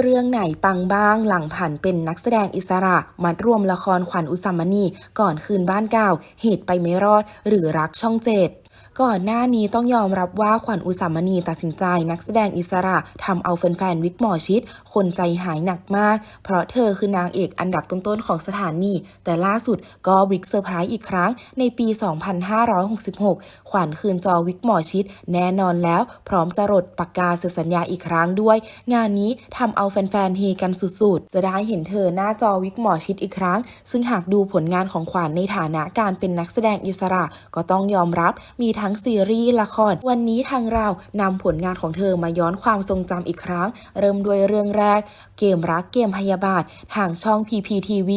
เรื่องไหนปังบ้างหลังผ่านเป็นนักแสดงอิสระมัดรวมละครขวัญอุสามณีก่อนคืนบ้านเก่าเหตุไปไม่รอด หรือรักช่องเจ็ด ก่อนหน้านี้ต้องยอมรับว่าขวัญอุสามณีตัดสินใจนักแสดงอิสระทำเอาแฟนๆวิกหมอชิด คนใจหายหนักมาก เพราะเธอคือนางเอกอันดับต้นๆของสถานี แต่ล่าสุดก็วิกเซอร์ไพรส์อีกครั้งในปี 2566 ขวัญคืนจอวิกหมอชิด แน่นอนแล้ว พร้อมจะรดปากกาเซ็นสัญญาอีกครั้งด้วย งานนี้ทำเอาแฟนๆเฮกันสุดๆ จะได้เห็นเธอหน้าจอวิกหมอชิดอีกครั้ง ซึ่งหากดูผลงานของขวัญในฐานะการเป็นนักแสดงอิสระก็ต้องยอมรับมีทั้งซีรีส์ละคร วันนี้ทางเรานำผลงานของเธอมาย้อนความทรงจำอีกครั้ง เริ่มด้วยเรื่องแรก เกมรักเกมพยาบาท ทางช่อง PPTV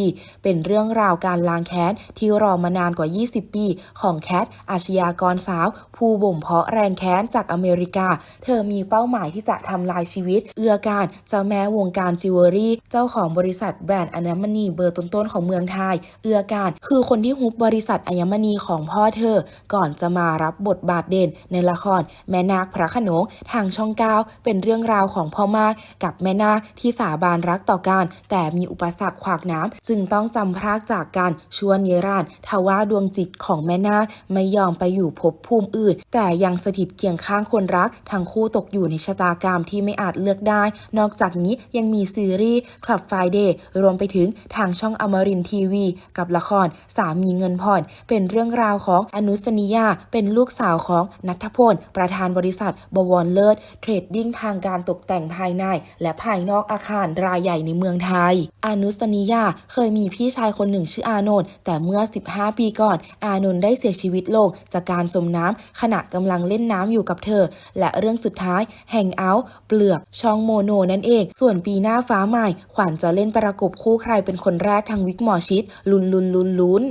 เป็นเรื่องราวการล้างแค้นที่รอมานานกว่า 20 ปี ของแคทอาชญากรสาว ผู้บ่มเพาะแรงแค้นจากอเมริกา เธอมีเป้าหมายที่จะทำลายชีวิต เอื้อการเจ้าแม่วงการจิวเวลรี่ เจ้าของบริษัทแบรนด์อัญมณีเบอร์ต้นๆของเมืองไทย เอื้อการคือคนที่ฮุบบริษัทอัญมณีของพ่อเธอ ก่อนจะมารับบทบาทเด่นในละครแม่นาคพระขนงทางช่องเก้าเป็นเรื่องราวของพ่อมากกับแม่นาคที่สาบานรักต่อกัน แต่มีอุปสรรคขวากน้ำจึงต้องจำพรากจากกันชวนิรันทว่าดวงจิตของแม่นาคไม่ยอมไปอยู่ภพภูมิอื่น แต่ยังสถิตเคียงข้างคนรัก ทั้งคู่ตกอยู่ในชะตากรรมที่ไม่อาจเลือกได้ นอกจากนี้ยังมีซีรีส์คลับไฟเดย์รวมไปถึงทางช่องอมรินทีวี กับละครสามีเงินผ่อน เป็นเรื่องราวของอนุสนิยาเป็นลูกูกสาวของนัทพล ประธานบริษัท บวรเลิศ เทรดดิ้งทางการตกแต่งภายใน และภายนอกอาคารรายใหญ่ในเมืองไทยอนุสนิยาเคยมีพี่ชายคนหนึ่งชื่ออานนท์แต่เมื่อ 15 ปีก่อน อานนท์ได้เสียชีวิตลงจากการสมน้ำขณะกำลังเล่นน้ำอยู่กับเธอ และเรื่องสุดท้ายแฮงเอาท์เปลือกช่องโมโนนั่นเอง ส่วนปีหน้าฟ้าใหม่ ขวัญจะเล่นประกบคู่ใครเป็นคนแรกทางวิกหมอชิด ลุนลุนลุนลุน